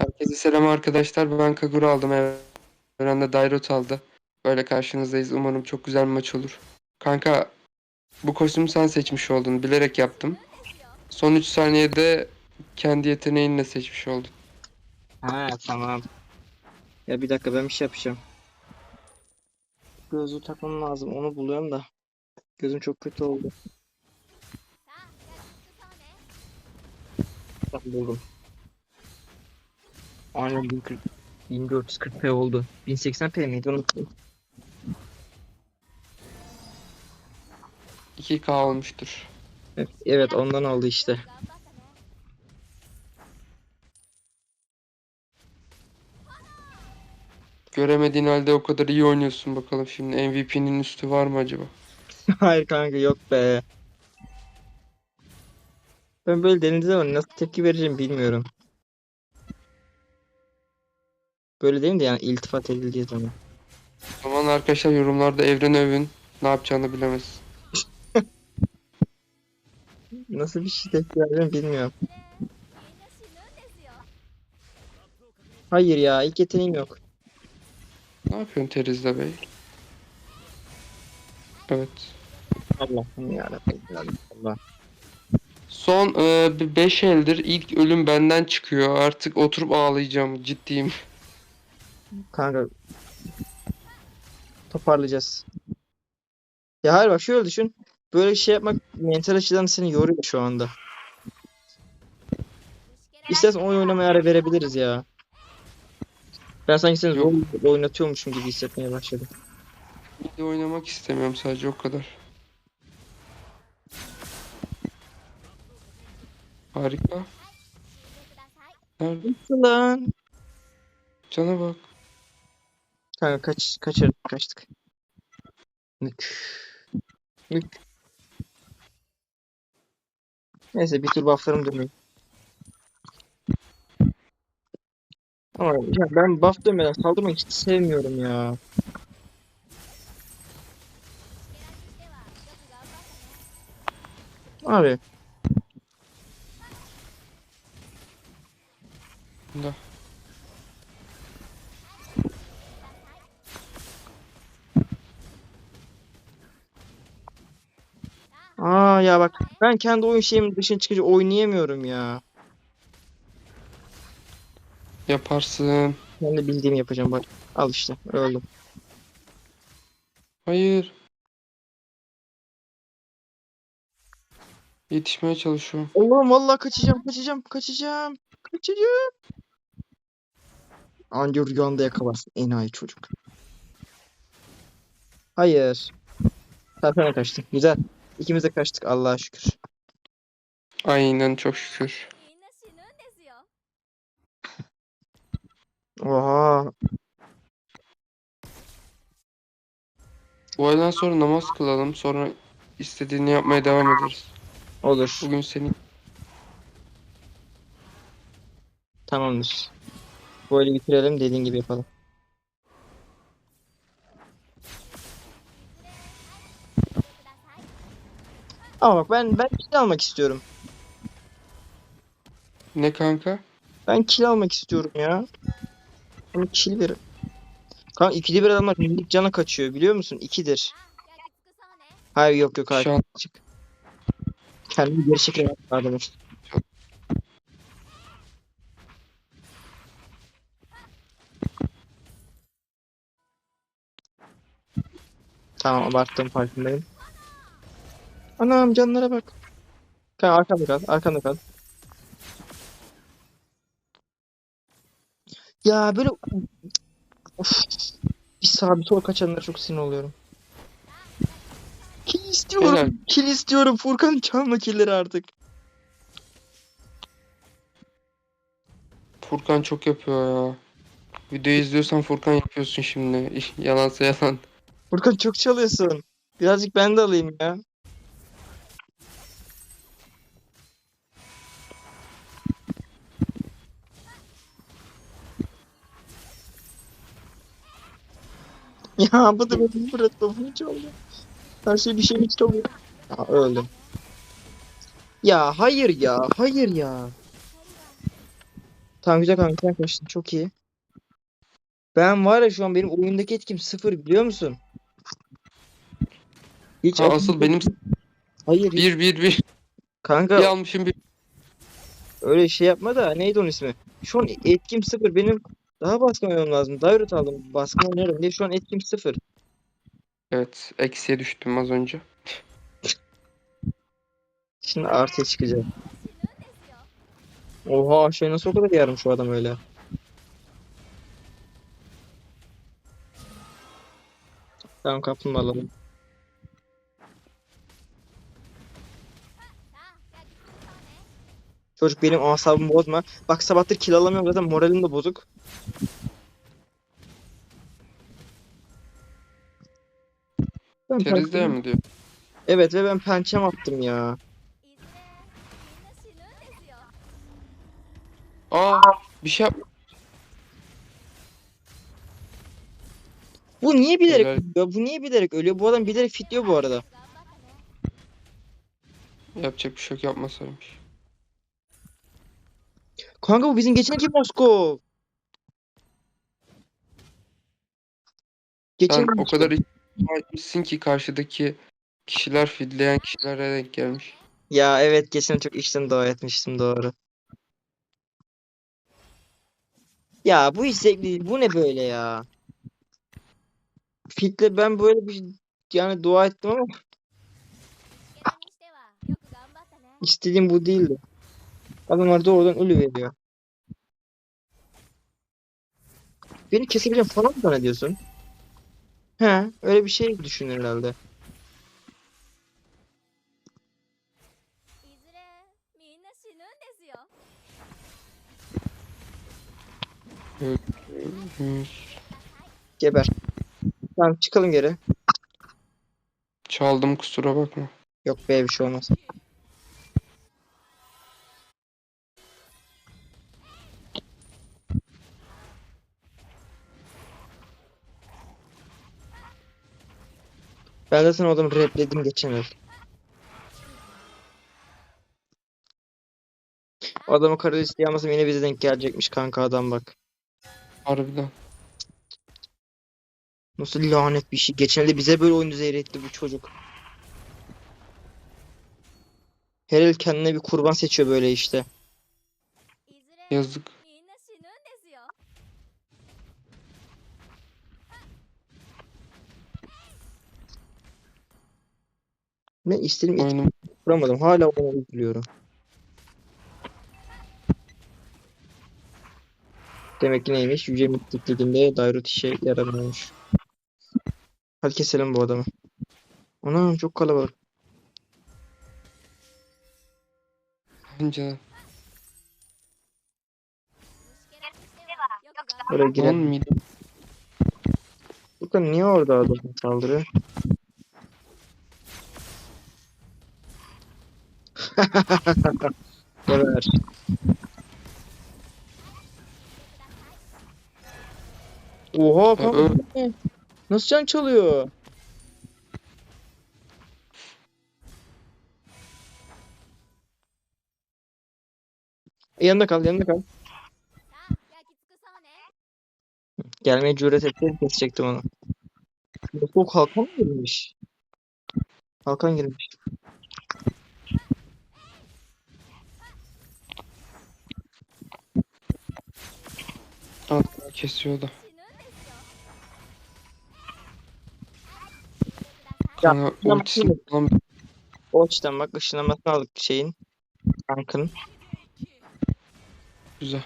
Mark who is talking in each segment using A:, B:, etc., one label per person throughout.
A: Herkese selam arkadaşlar. Ben Kagura aldım. Evrende Dairot aldı. Böyle karşınızdayız. Umarım çok güzel bir maç olur. Kanka bu kostümü sen seçmiş oldun. Bilerek yaptım. Son 3 saniyede kendi yeteneğinle seçmiş oldun.
B: Ha tamam. Ya bir dakika ben bir şey yapacağım. Gözlüğü takmam lazım. Onu buluyorum da. Gözüm çok kötü oldu. Bak buldum. Aynen 1040 1440p oldu. 1080p miydi unuttum.
A: 2K olmuştur.
B: Evet, evet ondan oldu işte.
A: Göremediğin halde o kadar iyi oynuyorsun bakalım şimdi. MVP'nin üstü var mı acaba?
B: Hayır kanka yok be. Ben böyle denediğim zaman nasıl tepki vereceğim bilmiyorum. Böyle değil de yani iltifat edildiği zaman.
A: O zaman arkadaşlar yorumlarda Evren övün. Ne yapacağını bilemez.
B: Nasıl bir şey tepki vereceğim bilmiyorum. Hayır ya ilk yeteneğim yok.
A: Ne yapıyorsun Terizla Bey? Evet.
B: Allah'ım yarabbim ya Allah.
A: Son 5 eldir ilk ölüm benden çıkıyor. Artık oturup ağlayacağım. Ciddiyim.
B: Kanka toparlayacağız. Ya hayır bak şöyle düşün. Böyle şey yapmak mental açıdan seni yoruyor şu anda. İstersen oyun oynamaya ara verebiliriz ya. Ben sanki seni zor oynatıyormuşum gibi hissetmeye başladım.
A: Bir de oynamak istemiyorum sadece o kadar. Harika. Nerede?
B: Lan.
A: Cana bak.
B: Kanka kaç kaçırdık kaçtık. Nük. Nük. Neyse bir tur bufflarım dönüyor. Ama ya ben buff dönmeden saldırmayı hiç sevmiyorum ya. Abi
A: Bunda.
B: Aa ya bak ben kendi oyun şeyimin dışına çıkınca oynayamıyorum ya.
A: Yaparsın.
B: Ben de bildiğimi yapacağım bak. Al işte öldüm.
A: Hayır. Yetişmeye çalışıyorum.
B: Allah'ım vallahi kaçacağım kaçacağım kaçacağım kaçacağım. Anca rüyanda yakalarsın enayi çocuk. Hayır. Sen kaçtın. Güzel. İkimiz de kaçtık Allah'a şükür.
A: Aynen çok şükür.
B: Oha.
A: Bu aydan sonra namaz kılalım. Sonra istediğini yapmaya devam ederiz.
B: Olur.
A: Bugün senin
B: Tamamdır. Böyle bitirelim dediğin gibi yapalım. Ama bak ben ben kill almak istiyorum.
A: ne kanka?
B: Ben kill almak istiyorum ya. Bana kill ver. Kanka ikide bir adamlar minik cana kaçıyor biliyor musun? İkidir. Hayır yok yok hayır.
A: Şu an
B: Çık. Kendimi geri çekemem adamı. Tamam abarttım farkındayım. Anam canlara bak. Kanka arkamda kal, arkamda kal. Ya böyle of. Bir sağ bir sol kaçanlara çok sinir oluyorum. Kill istiyorum.
A: Helal.
B: Kill istiyorum. Furkan çalma killleri artık.
A: Furkan çok yapıyor ya. Videoyu izliyorsan Furkan yapıyorsun şimdi. Yalansa yalan.
B: Furkan çok çalıyorsun. Birazcık ben de alayım ya. Ya bu da benim Fırat lafını çaldı. Her şey bir şeyimi çalıyor. Ya öldüm. Ya hayır ya, hayır ya. Tamam güzel kanka sen kaçtın. Çok iyi. Ben var ya şu an benim oyundaki etkim sıfır biliyor musun? Hiç
A: Ha, asıl benim
B: Hayır hiç-
A: 1 1 1
B: kanka
A: bir almışım bir.
B: öyle şey yapma da neydi onun ismi? Şu an etkim sıfır benim daha baskın oynamam lazım. Dairut aldım baskın oynarım diye şu an etkim sıfır.
A: Evet, eksiye düştüm az önce.
B: Şimdi artıya çıkacağım. Oha şey nasıl o kadar yarım şu adam öyle. Tamam kaplumbağa Çocuk benim asabımı bozma. Bak sabahtır kill alamıyorum zaten moralim de bozuk. Ben
A: Terizde mi diyor?
B: Evet ve ben pençem attım ya.
A: Aa, bir şey yap.
B: Bu niye bilerek
A: Helal.
B: ölüyor? Bu niye bilerek ölüyor? Bu adam bilerek fitliyor bu arada.
A: Yapacak bir şey yok yapmasaymış.
B: Kanka bu bizim geçenki Moskov. Geçen
A: Sen o kadar etmişsin ki karşıdaki kişiler fidleyen kişilere denk gelmiş.
B: Ya evet geçen çok içten dua etmiştim doğru. Ya bu hiç zevkli değil. Bu ne böyle ya? Fitle ben böyle bir yani dua ettim ama istediğim bu değildi. Adamlar doğrudan ölü veriyor. Beni kesebileceğim falan mı zannediyorsun? He, öyle bir şey düşünür herhalde. Geber. Tamam çıkalım geri.
A: Çaldım kusura bakma.
B: Yok be bir şey olmaz. Ben zaten o adamı repledim geçen el. O adamı kara listeye almasam yine bize denk gelecekmiş kanka adam bak.
A: Harbiden.
B: Nasıl lanet bir şey. Geçen elde bize böyle oyunu zehir etti bu çocuk. Her el kendine bir kurban seçiyor böyle işte.
A: Yazık.
B: Ben istediğim
A: Oyunum
B: kuramadım. Hala onu üzülüyorum. Demek ki neymiş? Yüce Mitlik Ligi'nde Dairut işe yaramıyormuş. Hadi keselim bu adamı. Anam çok kalabalık.
A: bence.
B: Oraya girelim. Furkan niye orada adam saldırıyor? Geber. Oha kanka? Nasıl can çalıyor? Yanında kal, yanında kal. Gelmeye cüret etti, kesecektim onu. Bu kalkan mı girmiş? Kalkan girmiş.
A: Altına kesiyor da.
B: Ya,
A: Kanka ultisini falan
B: O açıdan bak ışınlamasını aldık şeyin. Tankın.
A: güzel.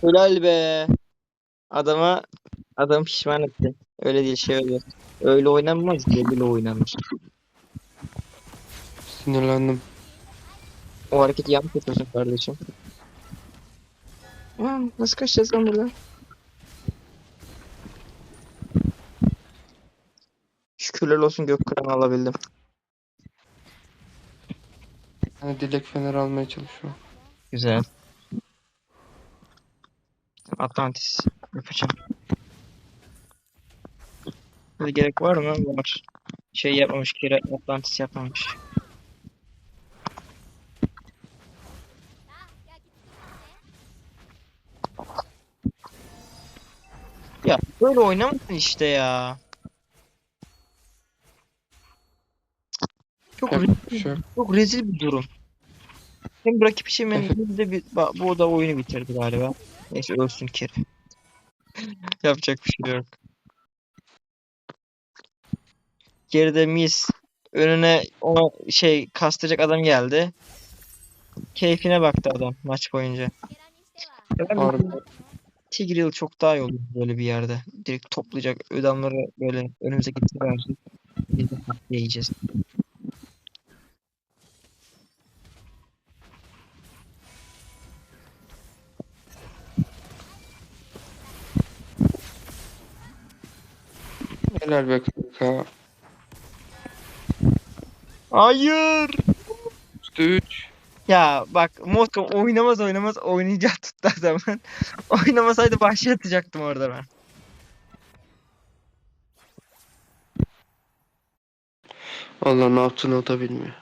B: Helal be. Adama adam pişman etti. Öyle değil şey öyle. Öyle oynanmaz diye bile oynanır.
A: Sinirlendim.
B: O hareketi yanlış yapıyorsun kardeşim. Ulan nasıl kaçacağız lan buradan? Şükürler olsun gök kıranı alabildim.
A: Yani dilek fener almaya çalışıyorum.
B: Güzel. Atlantis yapacağım. Böyle gerek var mı? Var. Şey yapmamış, kere Atlantis yapmamış. Ya böyle oynamasın işte ya. Çok
A: bir
B: rezil,
A: şey
B: çok rezil bir durum. Hem rakip
A: Evet.
B: hem de bir, bu da oyunu bitirdi galiba. Neyse ölsün Kerim. Yapacak bir şey yok. Geride mis. Önüne o şey kastıracak adam geldi. Keyfine baktı adam maç boyunca.
A: Harbi.
B: bu Tigreal çok daha iyi olur böyle bir yerde. Direkt toplayacak adamları böyle önümüze getiriverecek. Biz de yiyeceğiz.
A: Helal be kanka.
B: Hayır.
A: Üstü 3.
B: Ya bak Moskova oynamaz oynamaz oynayacak tuttu adamın. Oynamasaydı bahşiş atacaktım orada ben.
A: Allah ne yaptığını o da bilmiyor.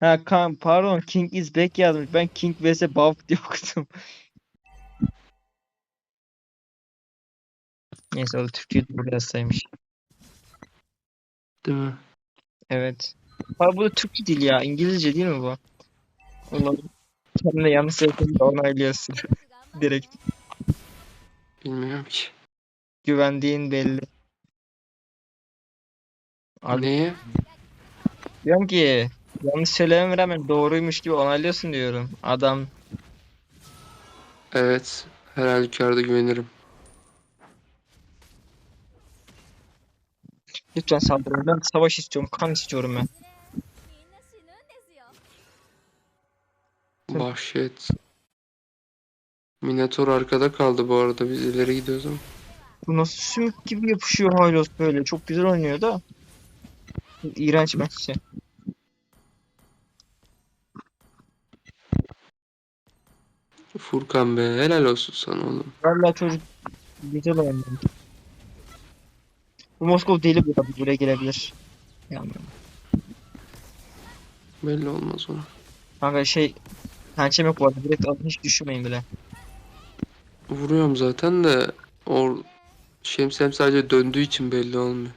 B: Ha kan pardon King is back yazmış. Ben King vs Buff diye okudum. Neyse o Türkçeyi de burada yazsaymış.
A: Değil mi?
B: Evet. Ha bu da Türkçe değil ya. İngilizce değil mi bu? Allah'ım. Kendine yanlış söylediğinde onaylıyorsun. Direkt
A: Bilmiyorum ki.
B: güvendiğin belli. Abi-
A: Neye?
B: Diyorum ki yanlış söylememe rağmen doğruymuş gibi onaylıyorsun diyorum. Adam
A: Evet. Her halükarda güvenirim.
B: Lütfen saldırın. Ben savaş istiyorum. Kan istiyorum ben.
A: Vahşet. Minotaur arkada kaldı bu arada. Biz ileri gidiyoruz ama.
B: Bu nasıl sümük gibi yapışıyor Hylos böyle. Çok güzel oynuyor da. İğrenç maçı.
A: Furkan be helal olsun sana oğlum.
B: Vallahi çocuk güzel oynuyor. Bu Moskova deli bu arada. Buraya gelebilir. Yani.
A: Belli olmaz ona.
B: Kanka şey pençem yok bu arada. Direkt alın hiç düşünmeyin bile.
A: Vuruyorum zaten de o şemsiyem sadece döndüğü için belli olmuyor.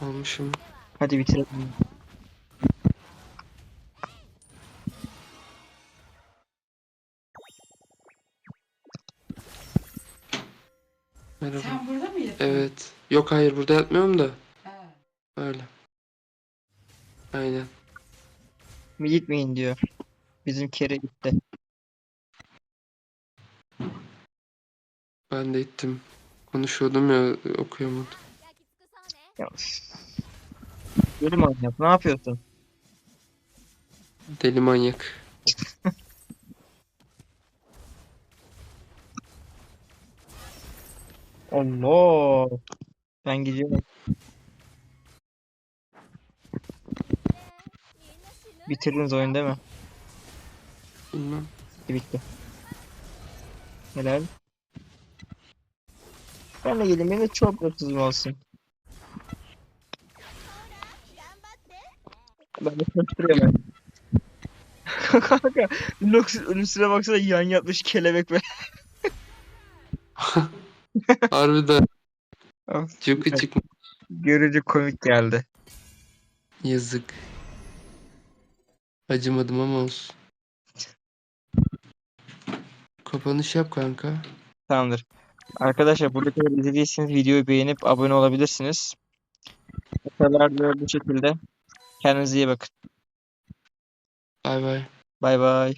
A: Almışım.
B: Hadi bitirelim.
A: Yok hayır burada yatmıyorum da.
C: Ha.
A: Öyle. Aynen.
B: Gitmeyin diyor. Bizim kere gitti.
A: Ben de gittim. Konuşuyordum ya okuyamadım.
B: Ya. Deli manyak. Ne yapıyorsun?
A: Deli manyak.
B: Allah. Ben gidiyorum. Bitirdiniz oyun değil mi?
A: Bilmem.
B: Bitti bitti. Helal. Ben de geleyim. Benim de çok mutsuzum olsun. Ben de koşturuyorum. Kanka, Nox üstüne baksana yan yatmış kelebek be.
A: Harbiden Cıkı çıkmış.
B: Görünce komik geldi.
A: Yazık. Acımadım ama olsun. Kapanış yap kanka.
B: Tamamdır. Arkadaşlar burada kadar izlediyseniz videoyu beğenip abone olabilirsiniz. Bu kadar da bu şekilde. Kendinize iyi bakın.
A: Bay bay.
B: Bay bay.